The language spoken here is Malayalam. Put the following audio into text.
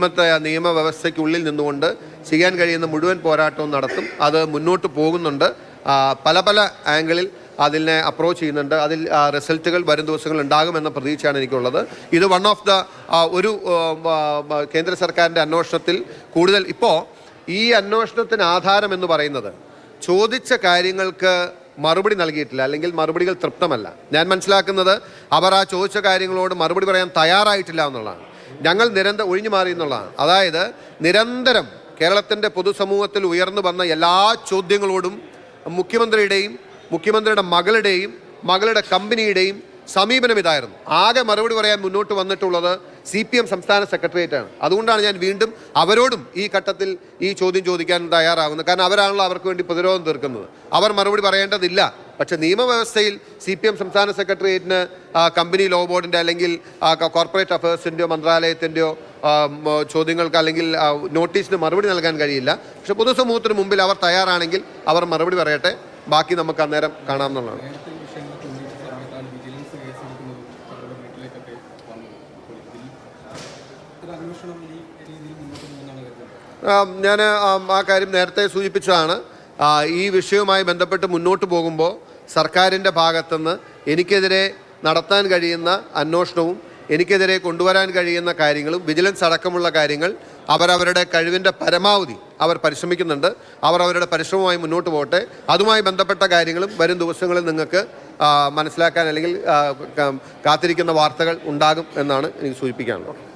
ഇന്നത്തെ നിയമവ്യവസ്ഥയ്ക്കുള്ളിൽ നിന്നുകൊണ്ട് ചെയ്യാൻ കഴിയുന്ന മുഴുവൻ പോരാട്ടവും നടത്തും. അത് മുന്നോട്ട് പോകുന്നുണ്ട്. പല പല ആംഗിളിൽ അതിനെ അപ്രോച്ച് ചെയ്യുന്നുണ്ട്. അതിൽ റിസൾട്ടുകൾ വരും ദിവസങ്ങൾ ഉണ്ടാകുമെന്ന പ്രതീക്ഷയാണ് എനിക്കുള്ളത്. ഇത് വൺ ഓഫ് ദ ഒരു കേന്ദ്ര സർക്കാരിന്റെ അന്വേഷണത്തിൽ കൂടുതൽ ഇപ്പോൾ ഈ അന്വേഷണത്തിന് ആധാരം എന്ന് പറയുന്നത് ചോദിച്ച കാര്യങ്ങൾക്ക് മറുപടി നൽകിയിട്ടില്ല. അല്ലെങ്കിൽ മറുപടികൾ തൃപ്തമല്ല. ഞാൻ മനസ്സിലാക്കുന്നത് അവർ ആ ചോദിച്ച കാര്യങ്ങളോട് മറുപടി പറയാൻ തയ്യാറായിട്ടില്ല എന്നുള്ളതാണ്. ഞങ്ങൾ നിരന്തരം ഒഴിഞ്ഞു മാറി എന്നുള്ളതാണ്. അതായത് നിരന്തരം കേരളത്തിന്റെ പൊതുസമൂഹത്തിൽ ഉയർന്നു വന്ന എല്ലാ ചോദ്യങ്ങളോടും മുഖ്യമന്ത്രിയുടെയും മുഖ്യമന്ത്രിയുടെ മകളുടെയും മകളുടെ കമ്പനിയുടെയും സമീപനം ഇതായിരുന്നു ആകെ മറുപടി പറയാൻ മുന്നോട്ട് വന്നിട്ടുള്ളത് സി പി എം സംസ്ഥാന സെക്രട്ടേറിയറ്റാണ്. അതുകൊണ്ടാണ് ഞാൻ വീണ്ടും അവരോടും ഈ ഘട്ടത്തിൽ ഈ ചോദ്യം ചോദിക്കാൻ തയ്യാറാകുന്നത് കാരണം അവരാണല്ലോ അവർക്ക് വേണ്ടി പ്രതിരോധം തീർക്കുന്നത്. അവർ മറുപടി പറയേണ്ടതില്ല. പക്ഷേ നിയമവ്യവസ്ഥയിൽ സി പി എം സംസ്ഥാന സെക്രട്ടേറിയറ്റിന് കമ്പനി ലോ ബോർഡിന്റെ അല്ലെങ്കിൽ കോർപ്പറേറ്റ് അഫയേഴ്സിന്റെയോ മന്ത്രാലയത്തിന്റെയോ ചോദ്യങ്ങൾക്ക് അല്ലെങ്കിൽ നോട്ടീസിന് മറുപടി നൽകാൻ കഴിയില്ല. പക്ഷേ പൊതുസമൂഹത്തിന് മുമ്പിൽ അവർ തയ്യാറാണെങ്കിൽ അവർ മറുപടി പറയട്ടെ. ബാക്കി നമുക്ക് അന്നേരം കാണാമെന്നുള്ളതാണ് ഞാൻ ആ കാര്യം നേരത്തെ സൂചിപ്പിച്ചതാണ്. ഈ വിഷയവുമായി ബന്ധപ്പെട്ട് മുന്നോട്ട് പോകുമ്പോൾ സർക്കാരിന്റെ ഭാഗത്തുനിന്ന് എനിക്കെതിരെ നടത്താൻ കഴിയുന്ന അന്വേഷണവും എനിക്കെതിരെ കൊണ്ടുവരാൻ കഴിയുന്ന കാര്യങ്ങളും വിജിലൻസ് അടക്കമുള്ള കാര്യങ്ങൾ അവരവരുടെ കഴിവിന്റെ പരമാവധി അവർ പരിശ്രമിക്കുന്നുണ്ട്. അവർ അവരുടെ പരിശ്രമവുമായി മുന്നോട്ട് പോകട്ടെ. അതുമായി ബന്ധപ്പെട്ട കാര്യങ്ങളും വരും ദിവസങ്ങളിൽ നിങ്ങൾക്ക് മനസ്സിലാക്കാൻ അല്ലെങ്കിൽ കാത്തിരിക്കുന്ന വാർത്തകൾ ഉണ്ടാകും എന്നാണ് എനിക്ക് സൂചിപ്പിക്കാനുള്ളത്.